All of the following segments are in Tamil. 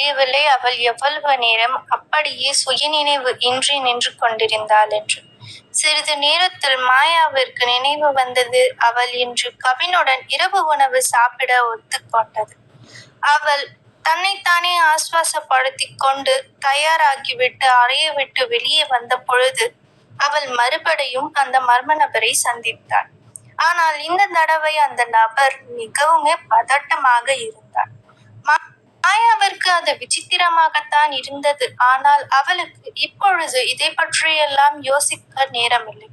தெரியவில்லை. அவள் எவ்வளவு நேரம் அப்படியே சுயநினைவு இன்றி நின்று கொண்டிருந்தாள் என்று. சிறிது நேரத்தில் மாயாவிற்கு நினைவு வந்தது. அவள் இன்று கவினுடன் இரவு உணவு சாப்பிட ஒத்துக்கொண்டது. அவள் தன்னைத்தானே ஆஸ்வாசப்படுத்தி கொண்டு தயாராகிவிட்டு அறைய விட்டு வெளியே வந்த பொழுது அவள் மறுபடியும் அந்த மர்ம நபரை சந்தித்தாள். ஆனால் இந்த தடவை அந்த நபர் மிகவுமே பதட்டமாக இருந்தார். அவருக்கு அது விசித்திரமாகத்தான் இருந்தது. ஆனால் அவளுக்கு இப்பொழுது இதை பற்றியெல்லாம் யோசிக்க நேரமில்லை.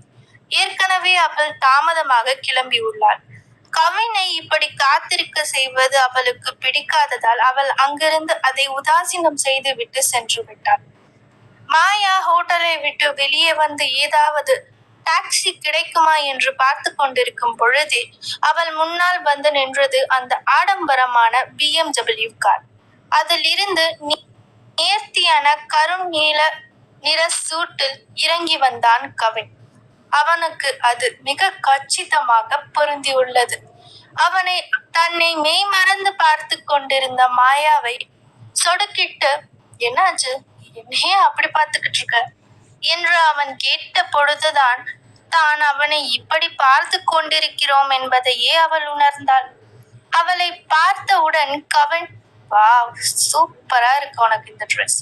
ஏற்கனவே அவள் தாமதமாக கிளம்பியுள்ளாள் கவினை இப்படி காத்திருக்க செய்வது அவளுக்கு பிடிக்காததால் அவள் அங்கிருந்து அதை உதாசீனம் செய்துவிட்டு சென்று விட்டாள். மாயா ஹோட்டலை விட்டு வெளியே வந்து ஏதாவது டாக்ஸி கிடைக்குமா என்று பார்த்து கொண்டிருக்கும் பொழுதே அவள் முன்னால் வந்து நின்றது அந்த ஆடம்பரமான பிஎம்டபிள்யூ கார். அதிலிருந்து நேர்த்தியான கரும் நீல நிற சூட்டில் இறங்கி வந்தான் கவின். அவனுக்கு அது மிக கச்சிதமாக பொருந்தியுள்ளது. அவனை தன்னை மெய்மறந்து பார்த்து கொண்டிருந்த மாயாவை சொடுக்கிட்டு என்னாச்சு? என்னையே அப்படி பார்த்துக்கிட்டு இருக்க? என்று அவன் கேட்ட பொழுதுதான் தான் அவனை இப்படி பார்த்து கொண்டிருக்கிறோம் என்பதையே அவள் உணர்ந்தாள். அவளை பார்த்தவுடன் கவன் வாவ் சூப்பரா இருக்கு உனக்கு இந்த ட்ரெஸ்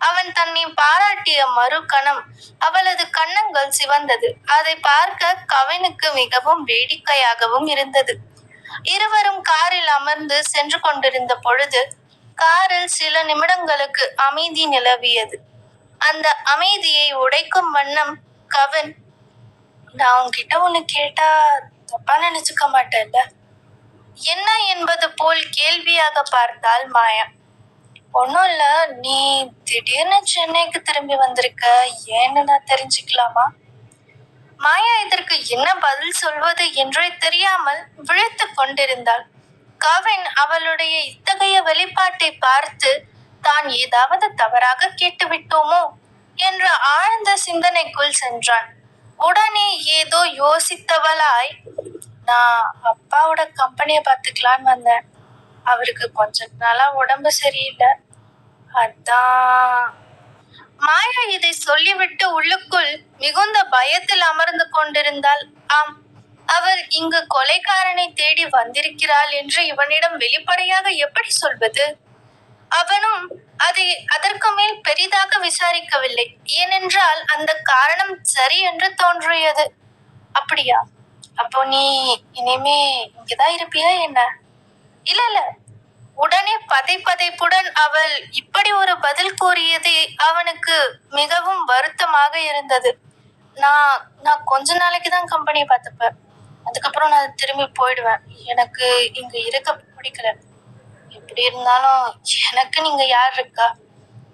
அவன் தன்னை பாராட்டிய மறுகணம் அவளது கன்னங்கள் சிவந்தது. அதை பார்க்க கவினுக்கு மிகவும் வேடிக்கையாகவும் இருந்தது. இருவரும் காரில் அமர்ந்து சென்று கொண்டிருந்த பொழுது காரில் சில நிமிடங்களுக்கு அமைதி நிலவியது. அந்த அமைதியை உடைக்கும் வண்ணம் கவின் நான் உன்கிட்ட ஒண்ணு கேட்டா தப்பா நினைச்சுக்க மாட்டேன்ல? என்ன என்பது போல் கேள்வியாக பார்த்தாள் மாயா ஒன்றும் இல்ல நீ திடீர்னு சென்னைக்கு திரும்பி வந்திருக்க ஏன்னு நான் தெரிஞ்சுக்கலாமா? மாயா இதற்கு என்ன பதில் சொல்வது என்றே தெரியாமல் விழித்து கொண்டிருந்தாள். கவின் அவளுடைய இத்தகைய வெளிப்பாட்டை பார்த்து தான் ஏதாவது தவறாக கேட்டுவிட்டோமோ? என்ற ஆழ்ந்த சிந்தனைக்குள் சென்றான். உடனே ஏதோ யோசித்தவளாய் நான் அப்பாவோட கம்பெனியை பார்த்துக்கலான்னு வந்தேன். அவருக்கு கொஞ்ச நாளா உடம்பு சரியில்லை. அதான். மாயா இதை சொல்லிவிட்டு உள்ளுக்குள் மிகுந்த பயத்தில் அமர்ந்து கொண்டிருந்தாள். ஆம் அவர் இங்கு கொலைக்காரனை தேடி வந்திருக்கிறாள் என்று இவனிடம் வெளிப்படையாக எப்படி சொல்வது? அவனும் அதை அதற்கு மேல் பெரிதாக விசாரிக்கவில்லை. ஏனென்றால் அந்த காரணம் சரி என்று தோன்றியது. அப்படியா? அப்போ நீ இனிமே இங்கதான் இருப்பியா என்ன? இல்ல இல்ல. உடனே பதை பதைப்புடன் அவள் இப்படி ஒரு பதில் கூறியதே அவனுக்கு மிகவும் வருத்தமாக இருந்தது. நான் நான் கொஞ்ச நாளைக்கு தான் கம்பெனியை பார்த்துப்பேன். அதுக்கப்புறம் நான் திரும்பி போயிடுவேன். எனக்கு இங்க இருக்க பிடிக்கல. எப்படி இருந்தாலும் எனக்கு நீங்க யார் இருக்கா?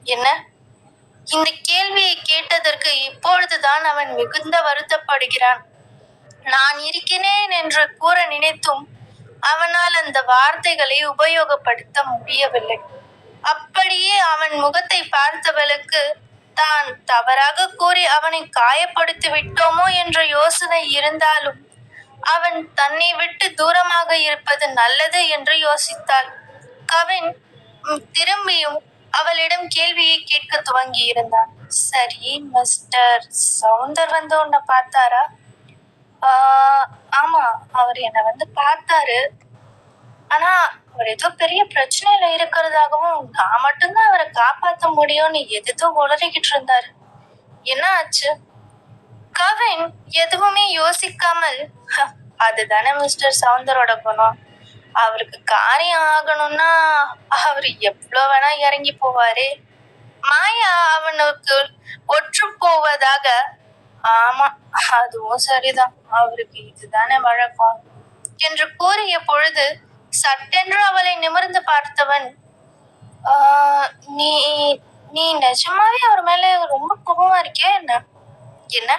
என்ன? இந்த கேள்வியை கேட்டதற்கு இப்பொழுதுதான் அவன் மிகுந்த வருத்தப்படுகிறான். நான் இருக்கிறேன் என்று கூற நினைத்தும் அவனால் அந்த வார்த்தைகளை உபயோகப்படுத்த முடியவில்லை. அப்படியே அவன் முகத்தை பார்த்தவளுக்கு தான் தவறாக கூறி அவனை காயப்படுத்தி விட்டோமோ என்ற யோசனை இருந்தாலும் அவன் தன்னை விட்டு தூரமாக இருப்பது நல்லது என்று யோசித்தாள். கவின் திரும்பியும் அவளிடம் கேள்வியை கேட்க துவங்கி இருந்தான் சரி மிஸ்டர் சவுந்தர் வந்து உன்னை பார்த்தாரா? ஆமா. அவர் என்னை வந்து பார்த்தாரு. ஆனா அவர் ஏதோ பெரிய பிரச்சனையில இருக்கிறதாகவும் நான் மட்டும்தான் அவரை காப்பாத்த முடியும்னு எதுதோ உளறிக்கிட்டு இருந்தாரு. என்ன ஆச்சு? கவின் எதுவுமே யோசிக்காமல் அதுதானே மிஸ்டர் சவுந்தரோட குணம். அவருக்கு காரியம் ஆகணும்னா அவர் எவ்வளோ வேணா இறங்கி போவாரு. மாயா அவனுக்கு ஒற்று போவதாக ஆமா அதுவும் சரிதான். அவருக்கு இதுதானே வழக்கம். என்று கூறிய பொழுது சட்டென்று அவளை நிமிர்ந்து பார்த்தவன் "ஆஹ், நீ நீ நிஜமாவே அவர் மேல ரொம்ப கோபமா இருக்கே என்ன? என்ன?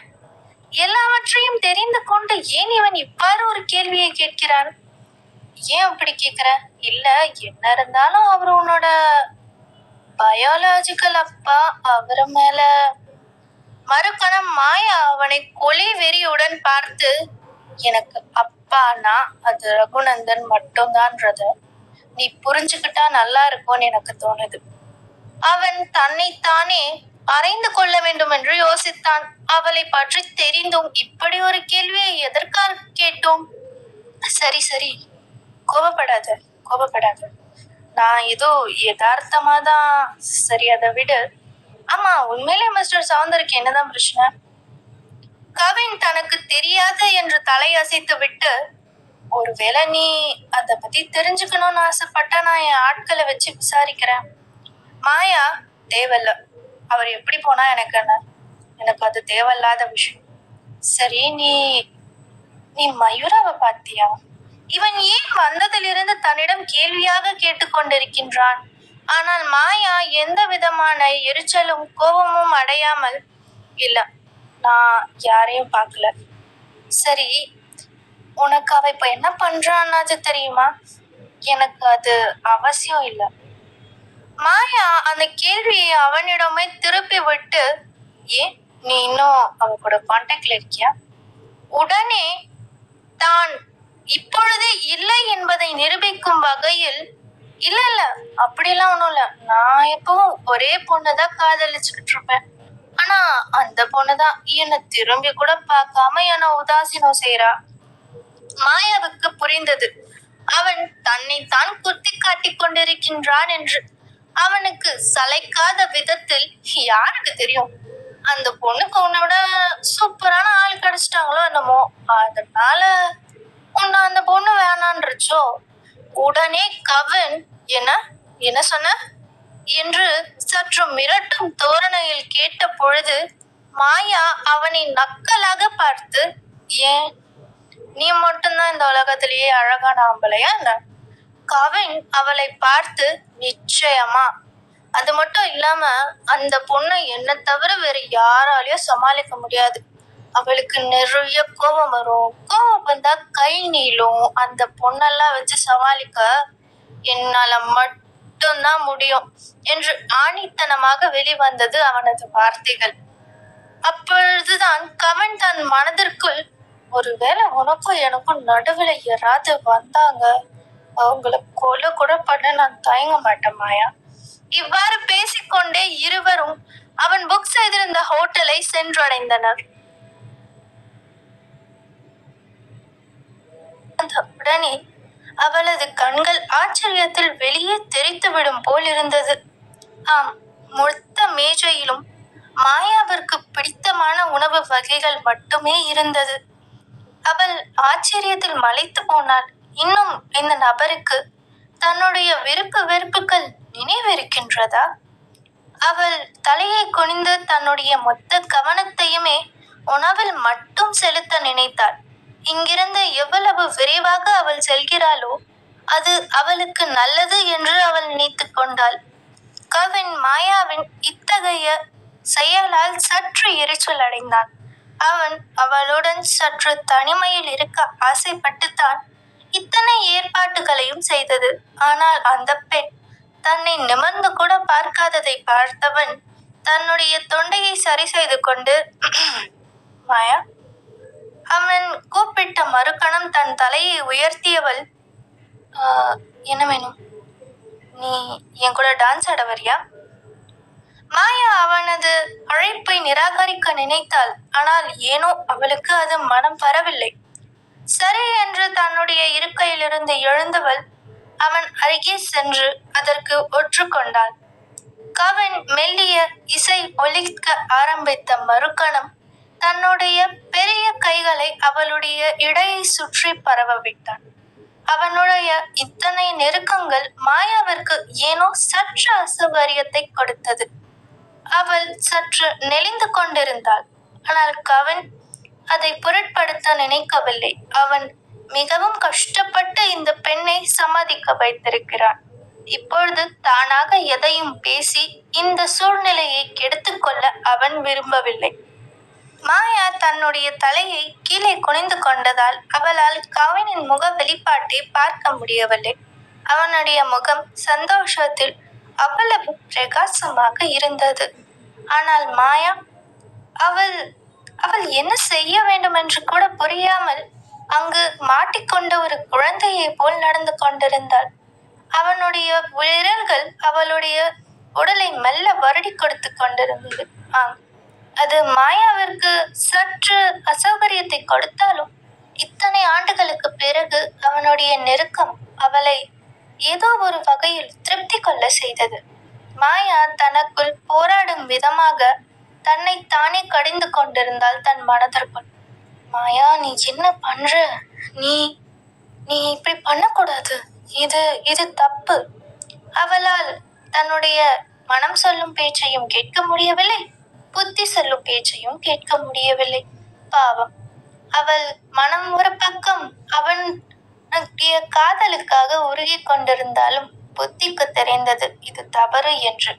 எல்லாவற்றையும் தெரிந்து கொண்டு ஏன் இவன் இவ்வாறு ஒரு கேள்வியை கேட்கிறான்? ஏன் அப்படி கேக்குற இல்ல என்ன இருந்தாலும் அவர் உன்னோட பயாலஜிக்கல் அப்பா அவர் மேல மறுகணம் மாயா அவனை கொலை வெறியுடன் பார்த்து எனக்கு அப்பானா? அது ரகுநந்தன் மட்டும்தான்றத. நீ புரிஞ்சுக்கிட்டா நல்லா இருக்கும்னு எனக்கு தோணுது. அவன் தன்னைத்தானே அறைந்து கொள்ள வேண்டும் என்று யோசித்தான். அவளை பற்றி தெரிந்தும் இப்படி ஒரு கேள்வியை எதற்காக கேட்டோம்? சரி சரி. கோபப்படாத கோபப்படாத. நான் ஏதோ யதார்த்தமா தான் சரி அதை விடு. ஆமா உண்மையிலே மிஸ்டர் சவுந்தருக்கு என்னதான் பிரச்சனை? கவின் தனக்கு தெரியாது என்று தலையசைத்து விட்டு ஒருவேளை நீ அத பத்தி தெரிஞ்சுக்கணும்னு ஆசைப்பட்டா நான் என் ஆட்களை வச்சு விசாரிக்கிறேன். மாயா தேவையில்ல அவர் எப்படி போனா எனக்கு என்ன? எனக்கு அது தேவையில்லாத விஷயம். சரி நீ நீ மயூராவை பார்த்தியா இவன் ஏன் வந்ததிலிருந்து தன்னிடம் கேள்வியாக கேட்டுக்கொண்டிருக்கின்றான்? ஆனால் மாயா எந்த விதமான எரிச்சலும் கோபமும் அடையாமல் இல்ல. நான் யாரையும் பார்க்கல. சரி உனக்கு அவ இப்ப என்ன பண்றான்னாச்சு தெரியுமா? எனக்கு அது அவசியம் இல்லை. மாயா அந்த கேள்வியை அவனிடமே திருப்பி விட்டு ஏன் நீ இன்னும் அவ கூட கான்டாக்ட்ல இருக்கியா? உடனே தான் இப்பொழுது இல்லை என்பதை நிரூபிக்கும் வகையில் இல்ல இல்ல. அப்படியெல்லாம் ஒண்ணும் இல்ல. நான் எப்பவும் ஒரே பொண்ணுதான் காதலிச்சுக்கிட்டு இருப்பேன். ஆனா அந்த பொண்ணுதான் என்னை திரும்பி கூட பார்க்காம என்னை உதாசீனம் செய்யறா மாயாவுக்கு புரிந்தது. அவன் தன்னை தான் குத்தி காட்டி கொண்டிருக்கின்றான் என்று. அவனுக்கு சளைக்காத விதத்தில் யாருக்கு தெரியும்? அந்த பொண்ணுக்கு உன்னை விட சூப்பரான ஆள் கிடைச்சிட்டாங்களோ என்னமோ. அதனால உன்னை அந்த பொண்ணு வேணான்றச்சோ. உடனே கவின் என்ன? என்ன சொன்ன? என்று சற்று மிரட்டும் தோரணையில் கேட்ட பொழுது மாயா அவனை நக்கலாக பார்த்து ஏன்? நீ மட்டும்தான் இந்த உலகத்திலேயே அழகான ஆம்பளையா என்ன? கவின் அவளை பார்த்து நிச்சயமா. அது மட்டும் இல்லாம அந்த பொண்ணை என்ன தவிர வேற யாராலையும் சமாளிக்க முடியாது. அவளுக்கு நிறைய கோபம் வரும். கோபம் வந்தா கை நீளும். அந்த பொண்ணெல்லாம் வச்சு சமாளிக்க என்னால மட்டும்தான் முடியும் என்று ஆணித்தனமாக வெளிவந்தது அவனது வார்த்தைகள். அப்பொழுதுதான் கவன் தன் மனதிற்குள் ஒருவேளை உனக்கும் எனக்கும் நடுவுல யாராவது வந்தாங்க? அவங்கள கொலை கூட பண்ண நான் தயங்க மாட்டேன் மாயா. இவ்வாறு பேசிக்கொண்டே இருவரும் அவன் புக் செய்திருந்த ஹோட்டலை சென்றடைந்தனர். உடனே அவளது கண்கள் ஆச்சரியத்தில் வெளியே தெரித்துவிடும் போல் இருந்தது. ஆம் மொத்த மேஜையிலும் மாயாவிற்கு பிடித்தமான உணவு வகைகள் மட்டுமே இருந்தது. அவள் ஆச்சரியத்தில் மலைத்து போனாள். இன்னும் இந்த நபருக்கு தன்னுடைய விருப்பு வெறுப்புகள் நினைவிருக்கின்றதா? அவள் தலையை குனிந்து தன்னுடைய மொத்த கவனத்தையுமே உணவில் மட்டும் செலுத்த நினைத்தாள். இங்கிருந்து எவ்வளவு விரைவாக அவள் செல்கிறாளோ அது அவளுக்கு நல்லது என்று அவள் நினைத்து கொண்டாள். கவின் மாயாவின் இத்தகைய செயலால் சற்று எரிச்சல் அடைந்தான். அவன் அவளுடன் சற்று தனிமையில் இருக்க ஆசைப்பட்டுத்தான் இத்தனை ஏற்பாட்டுகளையும் செய்தது. ஆனால் அந்த பெண் தன்னை நிமிர்ந்து கூட பார்க்காததை பார்த்தவன் தன்னுடைய தொண்டையை சரி செய்து கொண்டு மாயா அவன் கூப்பிட்ட மறுகணம் தன் தலையை உயர்த்தியவள் என்ன வேணும்? நீ என் கூட டான்ஸ் ஆட வரியா? மாயா அவனது அழைப்பை நிராகரிக்க நினைத்தாள். ஆனால் ஏனோ அவளுக்கு அது மனம் வரவில்லை சரி என்று தன்னுடைய இருக்கையிலிருந்து எழுந்தவள் அவன் அருகே சென்று அதற்கு ஒற்றுக்கொண்டாள். கவன் மெல்லிய இசை ஒலிக்க ஆரம்பித்த மறுகணம் தன்னுடைய பெரிய கைகளை அவளுடைய இடையை சுற்றி பரவ விட்டான் அவனுடைய இத்தனை நெருக்கங்கள் மாயாவிற்கு ஏனோ சற்று அசௌகரியத்தை கொடுத்தது. அவள் சற்று நெளிந்து கொண்டிருந்தாள். ஆனால் கவன் அதை பொருட்படுத்த நினைக்கவில்லை. அவன் மிகவும் கஷ்டப்பட்டு இந்த பெண்ணை சம்மதிக்க வைத்திருக்கிறான். இப்பொழுது தானாக எதையும் பேசி இந்த சூழ்நிலையை கெடுத்துக்கொள்ள அவன் விரும்பவில்லை. மாயா தன்னுடைய தலையை கீழே குனிந்து கொண்டதால் அவளால் கவினின் முக வெளிப்பாட்டை பார்க்க முடியவில்லை. அவனுடைய முகம் சந்தோஷத்தில் அவ்வளவு பிரகாசமாக இருந்தது. ஆனால் மாயா அவள் அவள் என்ன செய்ய வேண்டும் என்று கூட புரியாமல் அங்கு மாட்டிக்கொண்ட ஒரு குழந்தையை போல் நடந்து கொண்டிருந்தாள். அவனுடைய விரல்கள் அவளுடைய உடலை மெல்ல வருடி கொடுத்து கொண்டிருந்தது. ஆம். அது மாயாவிற்கு சற்று அசௌகரியத்தை கொடுத்தாலும் இத்தனை ஆண்டுகளுக்கு பிறகு அவனுடைய நெருக்கம் அவளை ஏதோ ஒரு வகையில் திருப்தி கொள்ள செய்தது. மாயா தனக்குள் போராடும் விதமாக தன்னை தானே கடிந்து கொண்டிருந்தால் தன் மனதிற்குள். மாயா நீ என்ன பண்ற? நீ நீ இப்படி பண்ணக்கூடாது. இது இது தப்பு. அவளால் தன்னுடைய மனம் சொல்லும் பேச்சையும் கேட்க முடியவில்லை. புத்தி சொல்லும் பேச்சையும் கேட்க முடியவில்லை. பாவம். அவள் மனம் ஒரு பக்கம் அவன் காதலுக்காக உருகி கொண்டிருந்தாலும் புத்திக்கு தெரிந்தது இது தவறு என்று.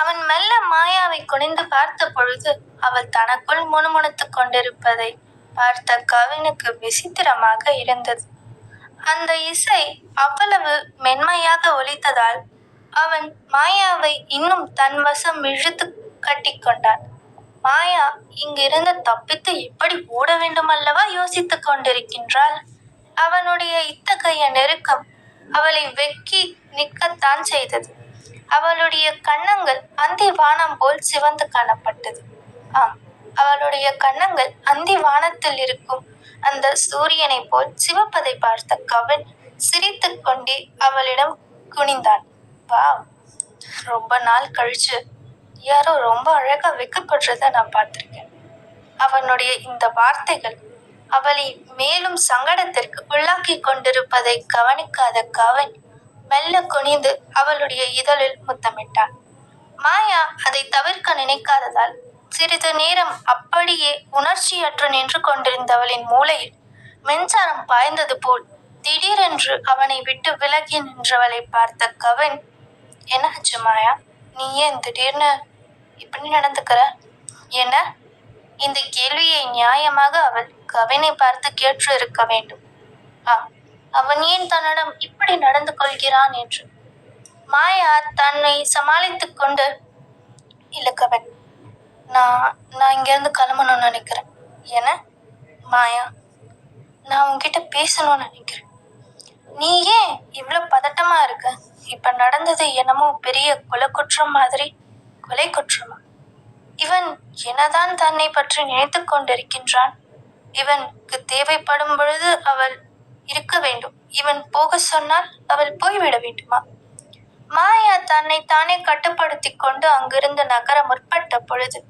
அவன் மெல்ல மாயாவை குனிந்து பார்த்த பொழுது அவள் தனக்குள் முணுமுணுத்துக் கொண்டிருப்பதை பார்த்த கவினுக்கு விசித்திரமாக இருந்தது. அந்த இசை அவ்வளவு மென்மையாக ஒலித்ததால் அவன் மாயாவை இன்னும் தன் வசம் இழுத்து கட்டிக்கொண்டான் மாயா இங்கிருந்து தப்பித்து எப்படி ஓட வேண்டுமல்லவா யோசித்துக் கொண்டிருக்கின்றாள்? அவனுடைய இத்தகைய நெருக்கம் அவளை வெக்கி நிற்கத்தான் செய்தது. அவளுடைய கன்னங்கள் அந்தி வானம் போல் சிவந்து காணப்பட்டது. ஆம் அவளுடைய கன்னங்கள் அந்தி வானத்தில் இருக்கும் அந்த சூரியனை போல் சிவப்பதை பார்த்த கவின் சிரித்துக் கொண்டே அவளிடம் குனிந்தான். வா ரொம்ப நாள் கழிச்சு யாரோ ரொம்ப அழகா வெக்கப்படுறத நான் பார்த்திருக்கேன். அவனுடைய இந்த வார்த்தைகள் அவளை மேலும் சங்கடத்திற்கு உள்ளாக்கி கொண்டிருப்பதை கவனிக்காத கவன் மெல்ல குனிந்து அவளுடைய இதழில் முத்தமிட்டான். மாயா அதை தவிர்க்க நினைக்காததால் சிறிது நேரம் அப்படியே உணர்ச்சியற்று நின்று கொண்டிருந்தவளின் மூளையில் மின்சாரம் பாய்ந்தது போல் திடீரென்று அவனை விட்டு விலகி நின்றவளை பார்த்த கவன் என்னாச்சு மாயா? நீ ஏன் திடீர்னு இப்படி நடந்துக்கிற? என்ன? இந்த கேள்வியை நியாயமாக அவள் கவினை பார்த்து கேட்டு இருக்க வேண்டும். ஆ அவன் ஏன் தன்னிடம் இப்படி நடந்து கொள்கிறான் என்று? மாயா தன்னை சமாளித்துக் கொண்டு இல்லை கவன் நான் நான் இங்கேருந்து கிளம்பணும்னு நினைக்கிறேன். என்ன? மாயா நான் உன்கிட்ட பேசணும்னு நினைக்கிறேன். நீ ஏன் இவ்வளோ பதட்டமாக இருக்க? இப்போ நடந்தது என்னமோ பெரிய குலக்குற்றம் குற்றம் மாதிரி. கொலை குற்றமா? இவன் என்னதான் தன்னை பற்றி நினைத்து கொண்டிருக்கின்றான்? இவனுக்கு தேவைப்படும் பொழுது அவள் இருக்க வேண்டும். இவன் போக சொன்னால் அவள் போய்விட வேண்டுமா? மாயா தன்னை தானே கட்டுப்படுத்தி கொண்டு அங்கிருந்து நகர முற்பட்ட பொழுது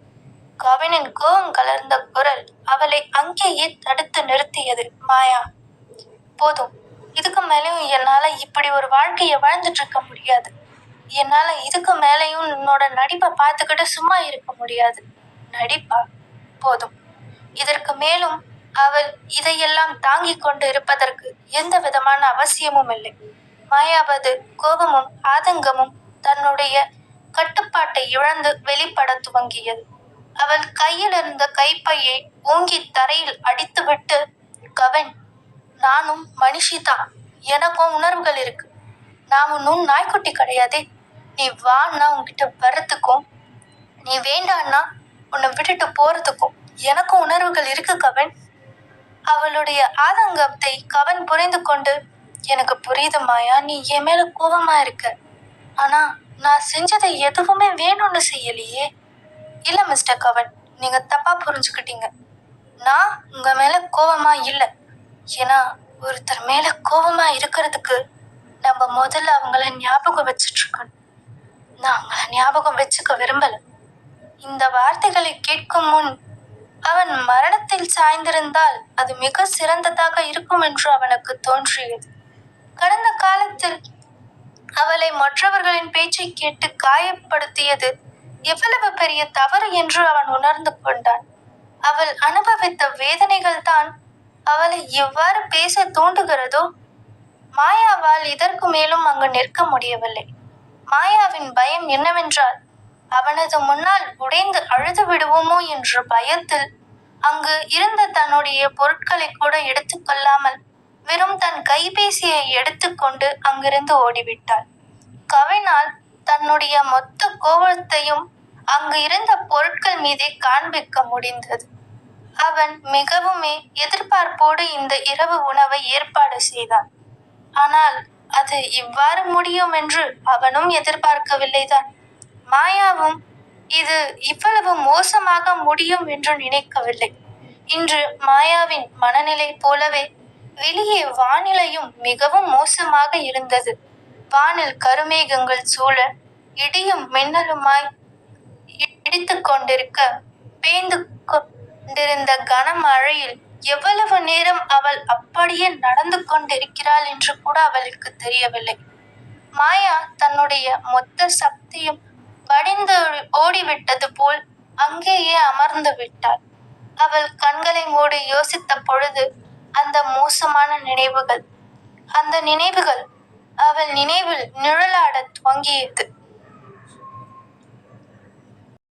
கவினின் கோபம் கலர்ந்த குரல் அவளை அங்கேயே தடுத்து நிறுத்தியது. மாயா போதும். இதுக்கு மேலேயும் என்னால இப்படி ஒரு வாழ்க்கையை வாழ்ந்துட்டு இருக்க முடியாது. என்னால இதுக்கு மேலேயும் உன்னோட நடிப்பை பார்த்துக்கிட்டு சும்மா இருக்க முடியாது. நடிப்பா? போதும். இதற்கு மேலும் அவள் இதையெல்லாம் தாங்கிக் கொண்டு இருப்பதற்கு எந்த விதமான அவசியமும் இல்லை. மாயாவது கோபமும் ஆதங்கமும் தன்னுடைய கட்டுப்பாட்டை இழந்து வெளிப்பட துவங்கியது. அவள் கையில் இருந்த கைப்பையை ஓங்கி தரையில் அடித்துவிட்டு கவன் நானும் மனுஷிதான் எனக்கும் உணர்வுகள் இருக்கு. நான் ஒன்றும் நாய்க்குட்டி கிடையாதே. நீ வான்னா உன்கிட்ட வர்றதுக்கும். நீ வேண்டான்னா உன்னை விட்டுட்டு போறதுக்கும். எனக்கும் உணர்வுகள் இருக்கு கவன். அவளுடைய ஆதங்கத்தை கவன் புரிந்து கொண்டு எனக்கு புரியுது மாயா நீ என் மேல கோபமா இருக்க. ஆனா நான் செஞ்சதை எதுவுமே வேணும்னு செய்யலையே. இல்ல மிஸ்டர் கவன் நீங்க தப்பா புரிஞ்சுக்கிட்டீங்க. நான் உங்க மேல கோபமா இல்லை. ஏன்னா ஒருத்தர் மேல கோபமா இருக்கிறதுக்கு நம்ம முதல்ல அவங்கள ஞாபகம் வச்சுட்டு இருக்கணும் நான் ஞாபகம் வச்சுக்க விரும்பல. இந்த வார்த்தைகளை கேட்கும் முன் அவன் மரணத்தில் சாய்ந்திருந்தால் அது மிக சிறந்ததாக இருக்கும் என்று அவனுக்கு தோன்றியது. கடந்த காலத்தில் அவளை மற்றவர்களின் பேச்சை கேட்டு காயப்படுத்தியது எவ்வளவு பெரிய தவறு என்று அவன் உணர்ந்து கொண்டான். அவள் அனுபவித்த வேதனைகள் தான் அவளை எவ்வாறு பேச தூண்டுகிறதோ மாயாவால் இதற்கு மேலும் அங்கு நிற்க முடியவில்லை. மாயாவின் பயம் என்னவென்றால் அவனது முன்னால் உடைந்து அழுது விடுவோமோ என்ற பயத்தில் அங்கு இருந்த தன்னுடைய பொருட்களை கூட எடுத்துக்கொள்ளாமல் வெறும் தன் கைபேசியை எடுத்துக்கொண்டு அங்கிருந்து ஓடிவிட்டாள். கவினால் தன்னுடைய மொத்த கோபத்தையும் அங்கு இருந்த பொருட்கள் மீதே காண்பிக்க முடிந்தது. அவன் மிகவுமே எதிர்பார்ப்போடு இந்த இரவு உணவை ஏற்பாடு செய்தான். ஆனால் அது இவ்வாறு முடியும் என்று அவனும் எதிர்பார்க்கவில்லைதான். மாயாவும் இது இவ்வளவு மோசமாக முடியும் என்று நினைக்கவில்லை. இன்று மாயாவின் மனநிலை போலவே வெளியே வானிலையும் மிகவும் மோசமாக இருந்தது. வானில் கருமேகங்கள் சூழ இடியும் மின்னலுமாய் இடித்து கொண்டிருக்க பேய்ந்து கொண்டிருந்த கனமழையில் எவ்வளவு நேரம் அவள் அப்படியே நடந்து கொண்டிருக்கிறாள் என்று கூட அவளுக்கு தெரியவில்லை. மாயா தன்னுடைய மொத்த சக்தியும் வடிந்து ஓடிவிட்டது போல் அங்கேயே அமர்ந்து விட்டாள். அவள் கண்களை மூடி யோசித்த பொழுது அந்த மோசமான நினைவுகள் அந்த நினைவுகள் அவள் நினைவில் நிழலாடத் துவங்கியது.